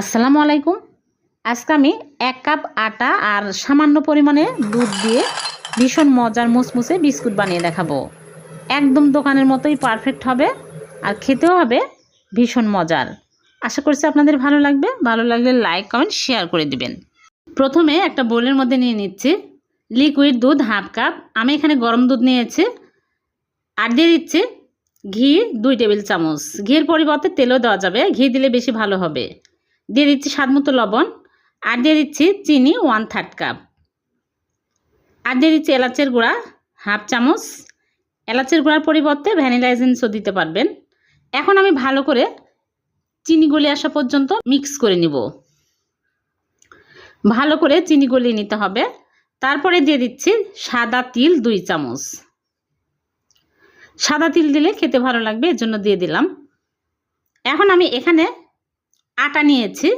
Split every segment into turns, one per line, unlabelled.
আসসালামু আলাইকুম। আজকে আমি এক কাপ আটা আর সামান্য পরিমাণে দুধ দিয়ে ভীষণ মজার মুসমুসে বিস্কুট বানিয়ে দেখাবো। একদম দোকানের মতোই পারফেক্ট হবে আর খেতেও হবে ভীষণ মজার। আশা করছি আপনাদের ভালো লাগবে। ভালো লাগলে লাইক কমেন্ট শেয়ার করে দিবেন। প্রথমে একটা বোলের মধ্যে নিয়ে নিচ্ছি। লিকুইড দুধ হাফ কাপ আমি এখানে গরম দুধ নিয়েছি আর দিয়ে দিচ্ছি ঘি দুই টেবিল চামচ। ঘির পরিবর্তে তেলও দেওয়া যাবে। ঘি দিলে বেশি ভালো হবে। দিয়ে দিচ্ছি স্বাদ মতো লবণ আর দিয়ে দিচ্ছি চিনি ওয়ান থার্ড কাপ আর দিয়ে দিচ্ছি এলাচের গুঁড়া হাফ চামচ। এলাচের গুঁড়ার পরিবর্তে ভ্যানিলা এসেন্সও দিতে পারবেন। এখন আমি ভালো করে চিনি গলে আসা পর্যন্ত মিক্স করে নিব। ভালো করে চিনি গলিয়ে নিতে হবে। তারপরে দিয়ে দিচ্ছি সাদা তিল দুই চামচ। সাদা তিল দিলে খেতে ভালো লাগবে, এর জন্য দিয়ে দিলাম। এখন আমি এখানে আটা নিয়েছি,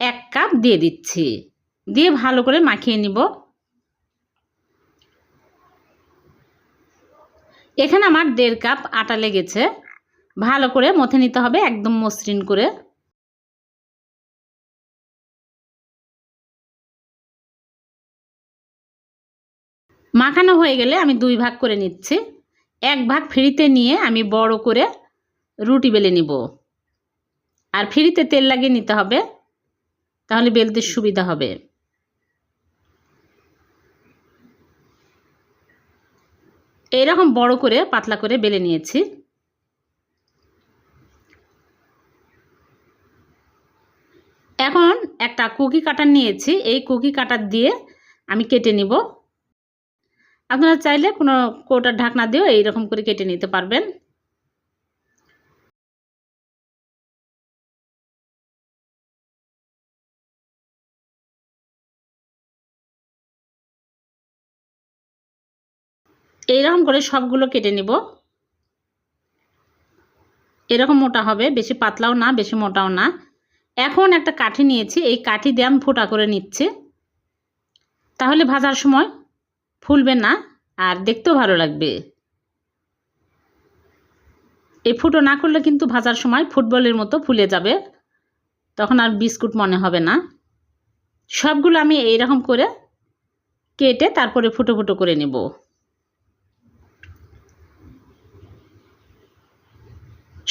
এক কাপ দিয়ে দিচ্ছি। দিয়ে ভালো করে মাখিয়ে নিব। এখানে আমার দেড় কাপ আটা লেগেছে। ভালো করে মথে নিতে হবে একদম মসৃণ করে। মাখানো হয়ে গেলে আমি দুই ভাগ করে নিচ্ছি। এক ভাগ ফ্রিতে নিয়ে আমি বড় করে রুটি বেলে নিব। আর ফ্রিতে তেল লাগিয়ে নিতে হবে, তাহলে বেলতে সুবিধা হবে। এইরকম বড় করে, পাতলা করে বেলে নিয়েছি। এখন একটা কুকি কাটার নিয়েছি, এই কুকি কাটার দিয়ে আমি কেটে নিব। আপনারা চাইলে কোনো কোটার ঢাকনা দিয়েও এইরকম করে কেটে নিতে পারবেন। এইরকম করে সবগুলো কেটে নিব। এরকম মোটা হবে, বেশি পাতলাও না, বেশি মোটাও না। এখন একটা কাঠি নিয়েছি, এই কাঠি দিয়ে আমি ফোটা করে নিচ্ছি। তাহলে ভাজার সময় ফুলবে না, আর দেখতেও ভালো লাগবে। এই ফুটো না করলে কিন্তু ভাজার সময় ফুটবলের মতো ফুলে যাবে, তখন আর বিস্কুট মনে হবে না। সবগুলো আমি এইরকম করে কেটে তারপরে ফুটো ফুটো করে নেব।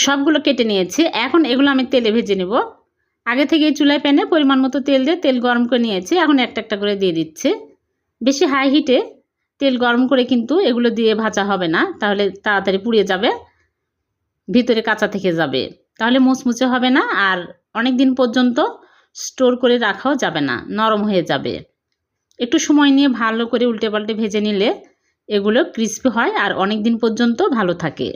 সবগুলো কেটে নিয়েছি। এখন এগুলো আমি তেলে ভেজে নেব। আগে থেকে চুলায় প্যানে পরিমাণ মতো তেল দিয়ে তেল গরম করে নিয়েছি। এখন একটা একটা করে দিয়ে দিচ্ছে। বেশি হাই হিটে তেল গরম করে কিন্তু এগুলো দিয়ে ভাজা হবে না। তাহলে তাড়াতাড়ি পুড়িয়ে যাবে। ভিতরে কাঁচা থেকে যাবে। তাহলে মুচমুচে হবে না আর অনেক দিন পর্যন্ত স্টোর করে রাখাও যাবে না। নরম হয়ে যাবে। একটু সময় নিয়ে ভালো করে উল্টে পাল্টে ভেজে নিলে এগুলো ক্রিস্পি হয় আর অনেক দিন পর্যন্ত ভালো থাকে।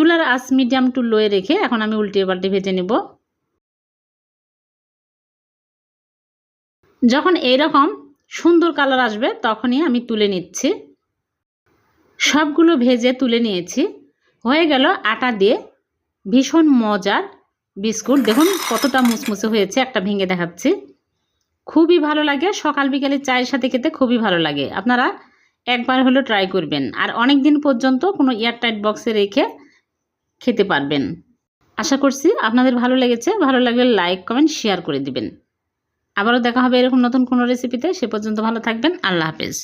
চুলার আঁচ মিডিয়াম টু লোয়ে রেখে এখন আমি উল্টে পাল্টে ভেজে নেব। যখন এইরকম সুন্দর কালার আসবে, তখনই আমি তুলে নিচ্ছি। সবগুলো ভেজে তুলে নিয়েছি। হয়ে গেল আটা দিয়ে ভীষণ মজার বিস্কুট। দেখুন কতটা মুসমুসে হয়েছে, একটা ভেঙে দেখাচ্ছি। খুবই ভালো লাগে, সকাল বিকালে চায়ের সাথে খেতে খুবই ভালো লাগে। আপনারা একবার হলেও ট্রাই করবেন। আর অনেক দিন পর্যন্ত কোনো এয়ারটাইট বক্সে রেখে খেতে পারবেন। আশা করছি আপনাদের ভালো লেগেছে। ভালো লাগলে লাইক কমেন্ট শেয়ার করে দিবেন। আবারও দেখা হবে এরকম নতুন কোনো রেসিপিতে সে পর্যন্ত ভালো থাকবেন। আল্লাহ হাফেজ।